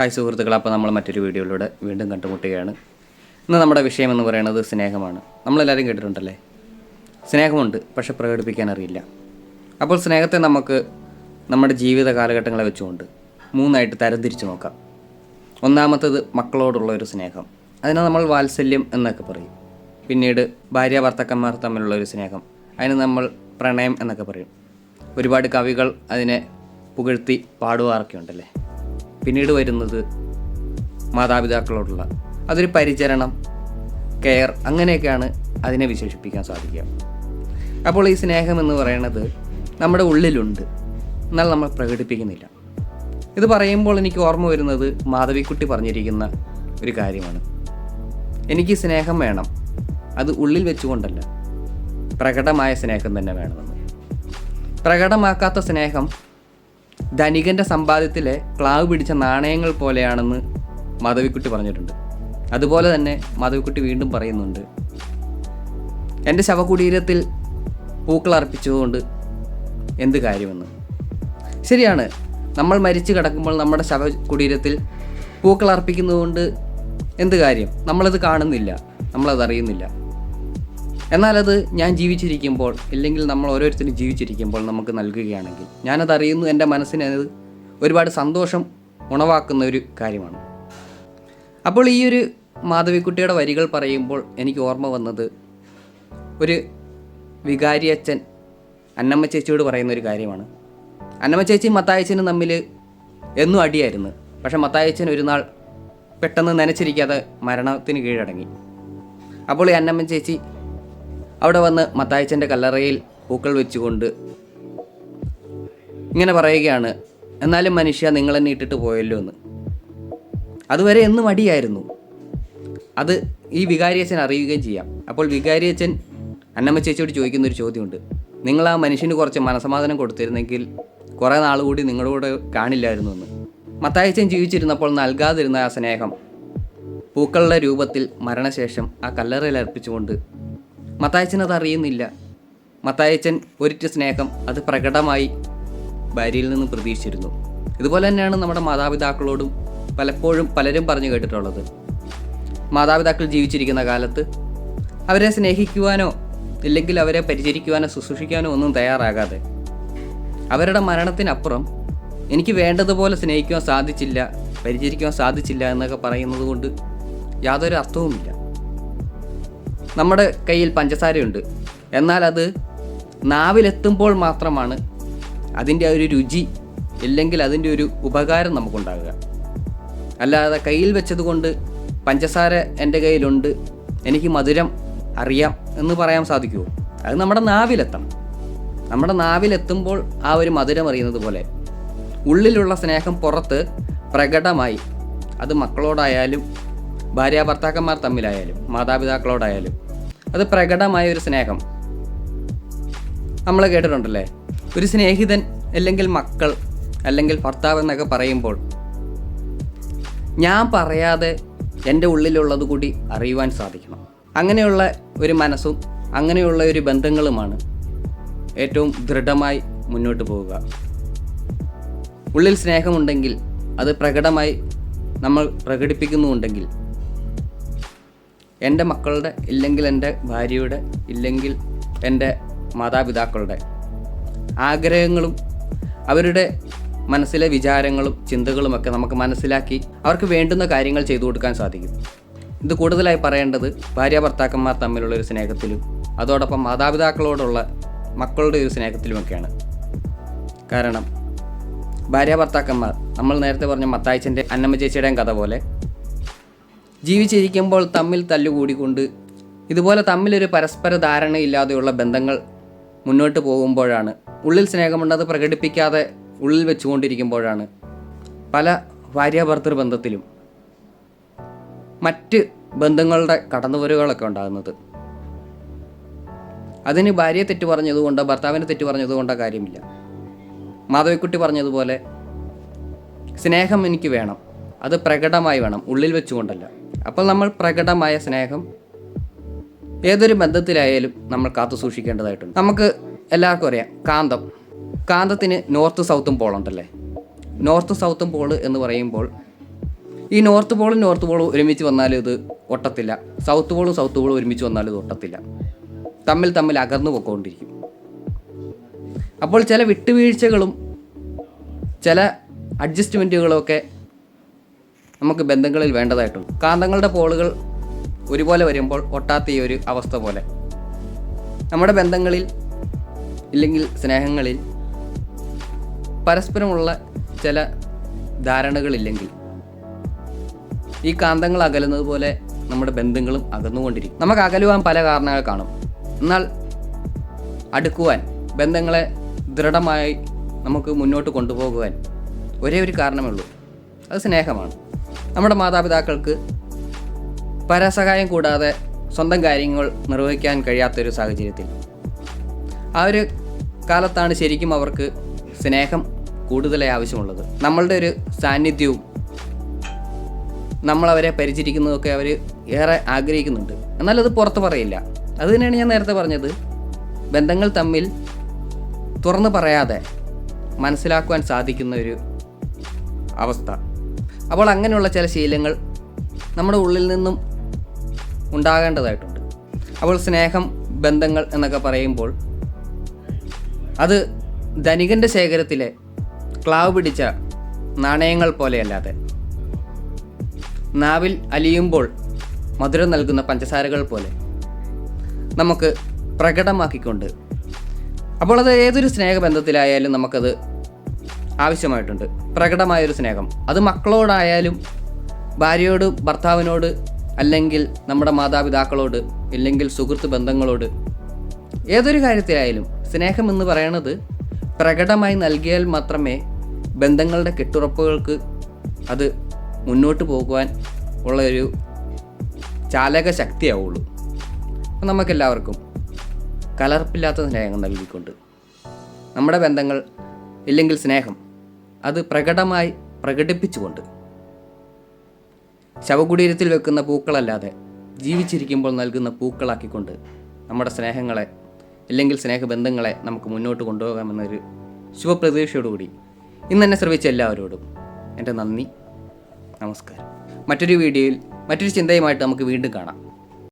Hi സുഹൃത്തുക്കൾ അപ്പോൾ നമ്മൾ മറ്റൊരു വീഡിയോയിലൂടെ വീണ്ടും കണ്ടുമുട്ടുകയാണ്. ഇന്ന് നമ്മുടെ വിഷയം എന്ന് പറയുന്നത് സ്നേഹമാണ്. നമ്മളെല്ലാവരും കേട്ടിട്ടുണ്ടല്ലേ? സ്നേഹമുണ്ട് പക്ഷെ പ്രകടിപ്പിക്കാൻ അറിയില്ല. അപ്പോൾ സ്നേഹത്തെ നമുക്ക് നമ്മുടെ ജീവിത കാലഘട്ടങ്ങളെ വെച്ചുകൊണ്ട് മൂന്നായിട്ട് തരംതിരിച്ച് നോക്കാം. ഒന്നാമത്തത് മക്കളോടുള്ള ഒരു സ്നേഹം. അതിനെ നമ്മൾ വാത്സല്യം എന്നൊക്കെ പറയും. പിന്നീട് ഭാര്യ ഭർത്താക്കന്മാർ തമ്മിലുള്ള ഒരു സ്നേഹം. അതിന് നമ്മൾ പ്രണയം എന്നൊക്കെ പറയും. ഒരുപാട് കവികൾ അതിനെ പുകഴ്ത്തി പാടുവാറൊക്കെ ഉണ്ടല്ലേ പിന്നീട് വരുന്നത് മാതാപിതാക്കളോടുള്ള അതൊരു പരിചരണം കെയർ അങ്ങനെയൊക്കെയാണ് അതിനെ വിശേഷിപ്പിക്കാൻ സാധിക്കുക. അപ്പോൾ ഈ സ്നേഹം എന്ന് പറയുന്നത് നമ്മുടെ ഉള്ളിലുണ്ട്. എന്നാൽ നമ്മൾ പ്രകടിപ്പിക്കുന്നില്ല. ഇത് പറയുമ്പോൾ എനിക്ക് ഓർമ്മ വരുന്നത് മാധവിക്കുട്ടി പറഞ്ഞിരിക്കുന്ന ഒരു കാര്യമാണ്. എനിക്ക് സ്നേഹം വേണം. അത് ഉള്ളിൽ വെച്ചുകൊണ്ടല്ല. പ്രകടമായ സ്നേഹം തന്നെ വേണമെന്ന് പ്രകടമാക്കാത്ത സ്നേഹം ധനികന്റെ സമ്പാദ്യത്തിലെ ക്ലാവ് പിടിച്ച നാണയങ്ങൾ പോലെയാണെന്ന് മാധവിക്കുട്ടി പറഞ്ഞിട്ടുണ്ട്. അതുപോലെ തന്നെ മാധവിക്കുട്ടി വീണ്ടും പറയുന്നുണ്ട്. എന്റെ ശവകുടീരത്തിൽ പൂക്കൾ അർപ്പിച്ചതുകൊണ്ട് എന്ത് കാര്യമെന്ന്? ശരിയാണ്. നമ്മൾ മരിച്ചു കിടക്കുമ്പോൾ നമ്മുടെ ശവകുടീരത്തിൽ പൂക്കൾ അർപ്പിക്കുന്നതുകൊണ്ട് എന്ത് കാര്യം? നമ്മളത് കാണുന്നില്ല. നമ്മളത് അറിയുന്നില്ല എന്നാലത് ഞാൻ ജീവിച്ചിരിക്കുമ്പോൾ ഇല്ലെങ്കിൽ നമ്മൾ ഓരോരുത്തരും ജീവിച്ചിരിക്കുമ്പോൾ നമുക്ക് നൽകുകയാണെങ്കിൽ ഞാനത് അറിയുന്നു എന്റെ മനസ്സിന് അത് ഒരുപാട് സന്തോഷം ഉണവാക്കുന്ന ഒരു കാര്യമാണ്. അപ്പോൾ ഈ ഒരു മാധവിക്കുട്ടിയുടെ വരികൾ പറയുമ്പോൾ എനിക്ക് ഓർമ്മ വന്നത് ഒരു വികാരി അച്ഛൻ അന്നമ്മ ചേച്ചിയോട് പറയുന്ന ഒരു കാര്യമാണ്. അന്നമ്മ ചേച്ചി മത്തായച്ചനും തമ്മിൽ എന്നും അടിയായിരുന്നു. പക്ഷേ മത്തായച്ചൻ ഒരു നാൾ പെട്ടെന്ന് നനച്ചിരിക്കാതെ മരണത്തിന് കീഴടങ്ങി. അപ്പോൾ ഈ അന്നമ്മ ചേച്ചി അവിടെ വന്ന് മത്തായച്ചന്റെ കല്ലറയിൽ പൂക്കൾ വെച്ചുകൊണ്ട് ഇങ്ങനെ പറയുകയാണ് എന്നാലും മനുഷ്യ നിങ്ങൾ എന്നെ ഇട്ടിട്ട് പോയല്ലോ എന്ന്. അതുവരെ എന്നും അടിയായിരുന്നു. അത് ഈ വികാരിയച്ഛൻ അറിയുകയും ചെയ്യാം. അപ്പോൾ വികാരിയച്ഛൻ അന്നമ്മ ചേച്ചിയോട് ചോദിക്കുന്ന ഒരു ചോദ്യമുണ്ട്. നിങ്ങൾ ആ മനുഷ്യന് കുറച്ച് മനസമാധാനം കൊടുത്തിരുന്നെങ്കിൽ കുറേ നാൾ കൂടി നിങ്ങളുടെ കൂടെ കാണില്ലായിരുന്നു എന്ന്. മത്തായച്ചൻ ജീവിച്ചിരുന്നപ്പോൾ നൽകാതിരുന്ന ആ സ്നേഹം പൂക്കളുടെ രൂപത്തിൽ മരണശേഷം ആ കല്ലറയിൽ അർപ്പിച്ചുകൊണ്ട് മത്തായച്ചൻ അത് അറിയുന്നില്ല മത്തായച്ചൻ ഒരിറ്റ സ്നേഹം അത് പ്രകടമായി ഭാര്യയിൽ നിന്ന് പ്രതീക്ഷിച്ചിരുന്നു. ഇതുപോലെ തന്നെയാണ് നമ്മുടെ മാതാപിതാക്കളോടും പലപ്പോഴും പലരും പറഞ്ഞു കേട്ടിട്ടുള്ളത്. മാതാപിതാക്കൾ ജീവിച്ചിരിക്കുന്ന കാലത്ത് അവരെ സ്നേഹിക്കുവാനോ ഇല്ലെങ്കിൽ അവരെ പരിചരിക്കുവാനോ ശുശ്രൂഷിക്കാനോ ഒന്നും തയ്യാറാകാതെ അവരുടെ മരണത്തിനപ്പുറം എനിക്ക് വേണ്ടതുപോലെ സ്നേഹിക്കുവാൻ സാധിച്ചില്ല പരിചരിക്കുവാൻ സാധിച്ചില്ല എന്നൊക്കെ പറയുന്നത് കൊണ്ട് യാതൊരു അർത്ഥവുമില്ല. നമ്മുടെ കയ്യിൽ പഞ്ചസാരയുണ്ട്. എന്നാൽ അത് നാവിലെത്തുമ്പോൾ മാത്രമാണ് അതിന്റെ ഒരു രുചി ഇല്ലെങ്കിൽ അതിന്റെ ഒരു ഉപകാരം നമുക്കുണ്ടാകുക. അല്ലാതെ കയ്യിൽ വെച്ചതുകൊണ്ട് പഞ്ചസാര എന്റെ കയ്യിലുണ്ട് എനിക്ക് മധുരം അറിയാം എന്ന് പറയാൻ സാധിക്കുമോ? അത് നമ്മുടെ നാവിലെത്തണം. നമ്മുടെ നാവിലെത്തുമ്പോൾ ആ ഒരു മധുരം അറിയുന്നത് പോലെ ഉള്ളിലുള്ള സ്നേഹം പുറത്ത് പ്രകടമായി. അത് മക്കളോടായാലും ഭാര്യ ഭർത്താക്കന്മാർ തമ്മിലായാലും മാതാപിതാക്കളോടായാലും. അത് പ്രകടമായ ഒരു സ്നേഹം. നമ്മൾ കേട്ടിട്ടുണ്ടല്ലേ? ഒരു സ്നേഹിതൻ അല്ലെങ്കിൽ മക്കൾ അല്ലെങ്കിൽ ഭർത്താവ് എന്നൊക്കെ പറയുമ്പോൾ ഞാൻ പറയാതെ എന്റെ ഉള്ളിലുള്ളത് കൂടി അറിയുവാൻ സാധിക്കണം. അങ്ങനെയുള്ള ഒരു മനസ്സും അങ്ങനെയുള്ള ഒരു ബന്ധങ്ങളുമാണ് ഏറ്റവും ദൃഢമായി മുന്നോട്ട് പോവുക. ഉള്ളിൽ സ്നേഹമുണ്ടെങ്കിൽ അത് പ്രകടമായി നമ്മൾ പ്രകടിപ്പിക്കുന്നുണ്ടെങ്കിൽ എന്റെ മക്കളുടെ ഇല്ലെങ്കിൽ എന്റെ ഭാര്യയുടെ ഇല്ലെങ്കിൽ എന്റെ മാതാപിതാക്കളുടെ ആഗ്രഹങ്ങളും അവരുടെ മനസ്സിലെ വിചാരങ്ങളും ചിന്തകളുമൊക്കെ നമുക്ക് മനസ്സിലാക്കി അവർക്ക് വേണ്ടുന്ന കാര്യങ്ങൾ ചെയ്തു കൊടുക്കാൻ സാധിക്കും. ഇത് കൂടുതലായി പറയേണ്ടത് ഭാര്യ ഭർത്താക്കന്മാർ തമ്മിലുള്ള ഒരു സ്നേഹത്തിലും അതോടൊപ്പം മാതാപിതാക്കളോടുള്ള മക്കളുടെ ഒരു സ്നേഹത്തിലുമൊക്കെയാണ്. കാരണം ഭാര്യ ഭർത്താക്കന്മാർ നമ്മൾ നേരത്തെ പറഞ്ഞ മത്തായച്ചന്റെ അന്നമ്മ ചേച്ചിയുടെയും കഥ പോലെ ജീവിച്ചിരിക്കുമ്പോൾ തമ്മിൽ തല്ലുകൂടിക്കൊണ്ട് ഇതുപോലെ തമ്മിലൊരു പരസ്പര ധാരണയില്ലാതെയുള്ള ബന്ധങ്ങൾ മുന്നോട്ട് പോകുമ്പോഴാണ്. ഉള്ളിൽ സ്നേഹമുണ്ടത് പ്രകടിപ്പിക്കാതെ ഉള്ളിൽ വെച്ചുകൊണ്ടിരിക്കുമ്പോഴാണ് പല ഭാര്യാഭർത്തൃ ബന്ധത്തിലും മറ്റ് ബന്ധങ്ങളുടെ കടന്നുവരുകളൊക്കെ ഉണ്ടാകുന്നത്. അതിന് ഭാര്യയെ തെറ്റ് പറഞ്ഞതുകൊണ്ടോ ഭർത്താവിനെ തെറ്റ് പറഞ്ഞതുകൊണ്ടോ കാര്യമില്ല. മാധവിക്കുട്ടി പറഞ്ഞതുപോലെ സ്നേഹം എനിക്ക് വേണം അത് പ്രകടമായി വേണം ഉള്ളിൽ വെച്ചുകൊണ്ടല്ല. അപ്പോൾ നമ്മൾ പ്രകടമായ സ്നേഹം ഏതൊരു ബന്ധത്തിലായാലും നമ്മൾ കാത്തു സൂക്ഷിക്കേണ്ടതായിട്ടുണ്ട്. നമുക്ക് എല്ലാവർക്കും അറിയാം കാന്തം. കാന്തത്തിന് നോർത്ത് സൗത്തും പോളുണ്ടല്ലേ നോർത്ത് സൗത്തും പോൾ എന്ന് പറയുമ്പോൾ ഈ നോർത്ത് പോളും നോർത്ത് പോളും ഒരുമിച്ച് വന്നാലും ഇത് ഒട്ടത്തില്ല. സൗത്ത് പോളും സൗത്ത് പോളും ഒരുമിച്ച് വന്നാലും ഇത് ഒട്ടത്തില്ല. തമ്മിൽ തമ്മിൽ അകർന്നു പൊക്കോണ്ടിരിക്കും. അപ്പോൾ ചില വിട്ടുവീഴ്ചകളും ചില അഡ്ജസ്റ്റ്മെന്റുകളും ഒക്കെ നമുക്ക് ബന്ധങ്ങളിൽ വേണ്ടതായിട്ടുണ്ട് കാന്തങ്ങളുടെ പോളുകൾ ഒരുപോലെ വരുമ്പോൾ ഒട്ടാത്ത ഈ ഒരു അവസ്ഥ പോലെ. നമ്മുടെ ബന്ധങ്ങളിൽ ഇല്ലെങ്കിൽ സ്നേഹങ്ങളിൽ പരസ്പരമുള്ള ചില ധാരണകളില്ലെങ്കിൽ ഈ കാന്തങ്ങൾ അകലുന്നത് പോലെ നമ്മുടെ ബന്ധങ്ങളും അകന്നുകൊണ്ടിരിക്കും. നമുക്ക് അകലുവാൻ പല കാരണങ്ങൾ കാണും. എന്നാൽ അടുക്കുവാൻ ബന്ധങ്ങളെ ദൃഢമായി നമുക്ക് മുന്നോട്ട് കൊണ്ടുപോകുവാൻ ഒരേ ഒരു കാരണമേ ഉള്ളൂ. അത് സ്നേഹമാണ്. നമ്മുടെ മാതാപിതാക്കൾക്ക് പരസഹായം കൂടാതെ സ്വന്തം കാര്യങ്ങൾ നിർവഹിക്കാൻ കഴിയാത്തൊരു സാഹചര്യത്തിൽ. ആ ഒരു കാലത്താണ് ശരിക്കും അവർക്ക് സ്നേഹം കൂടുതലായി ആവശ്യമുള്ളത്. നമ്മളുടെ ഒരു സാന്നിധ്യവും നമ്മളവരെ പരിചരിക്കുന്നതൊക്കെ അവർ ഏറെ ആഗ്രഹിക്കുന്നുണ്ട്. എന്നാലത് പുറത്ത് പറയില്ല. അത് തന്നെയാണ് ഞാൻ നേരത്തെ പറഞ്ഞത്. ബന്ധങ്ങൾ തമ്മിൽ തുറന്നു പറയാതെ മനസ്സിലാക്കുവാൻ സാധിക്കുന്ന ഒരു അവസ്ഥ. അപ്പോൾ അങ്ങനെയുള്ള ചില ശീലങ്ങൾ നമ്മുടെ ഉള്ളിൽ നിന്നും ഉണ്ടാകേണ്ടതായിട്ടുണ്ട്. അപ്പോൾ സ്നേഹം ബന്ധങ്ങൾ എന്നൊക്കെ പറയുമ്പോൾ അത് ധനികന്റെ ശേഖരത്തിലെ ക്ലാവ് പിടിച്ച നാണയങ്ങൾ പോലെയല്ലാതെ നാവിൽ അലിയുമ്പോൾ മധുരം നൽകുന്ന പഞ്ചസാരകൾ പോലെ നമുക്ക് പ്രകടമാക്കിക്കൊണ്ട് അപ്പോൾ അത് ഏതൊരു സ്നേഹബന്ധത്തിലായാലും നമുക്കത് ആവശ്യമായിട്ടുണ്ട്. പ്രകടമായൊരു സ്നേഹം. അത് മക്കളോടായാലും ഭാര്യയോട് ഭർത്താവിനോട് അല്ലെങ്കിൽ നമ്മുടെ മാതാപിതാക്കളോട് ഇല്ലെങ്കിൽ സുഹൃത്ത് ബന്ധങ്ങളോട് ഏതൊരു കാര്യത്തിലായാലും സ്നേഹം എന്ന് പറയുന്നത് പ്രകടമായി നൽകിയാൽ മാത്രമേ ബന്ധങ്ങളുടെ കെട്ടുറപ്പുകൾക്ക് അത് മുന്നോട്ട് പോകുവാൻ ഉള്ളൊരു ചാലക ശക്തിയാവുള്ളൂ. അപ്പം നമുക്കെല്ലാവർക്കും കലർപ്പില്ലാത്ത സ്നേഹം നൽകിക്കൊണ്ട് നമ്മുടെ ബന്ധങ്ങൾ ഇല്ലെങ്കിൽ സ്നേഹം അത് പ്രകടമായി പ്രകടിപ്പിച്ചുകൊണ്ട്. ശവകുടീരത്തിൽ വെക്കുന്ന പൂക്കളല്ലാതെ ജീവിച്ചിരിക്കുമ്പോൾ നൽകുന്ന പൂക്കളാക്കിക്കൊണ്ട് നമ്മുടെ സ്നേഹങ്ങളെ അല്ലെങ്കിൽ സ്നേഹബന്ധങ്ങളെ നമുക്ക് മുന്നോട്ട് കൊണ്ടുപോകാമെന്നൊരു ശുഭപ്രതീക്ഷയോടുകൂടി ഇന്ന് എന്നെ ശ്രമിച്ച എല്ലാവരോടും എന്റെ നന്ദി നമസ്കാരം. മറ്റൊരു വീഡിയോയിൽ മറ്റൊരു ചിന്തയുമായിട്ട് നമുക്ക് വീണ്ടും കാണാം.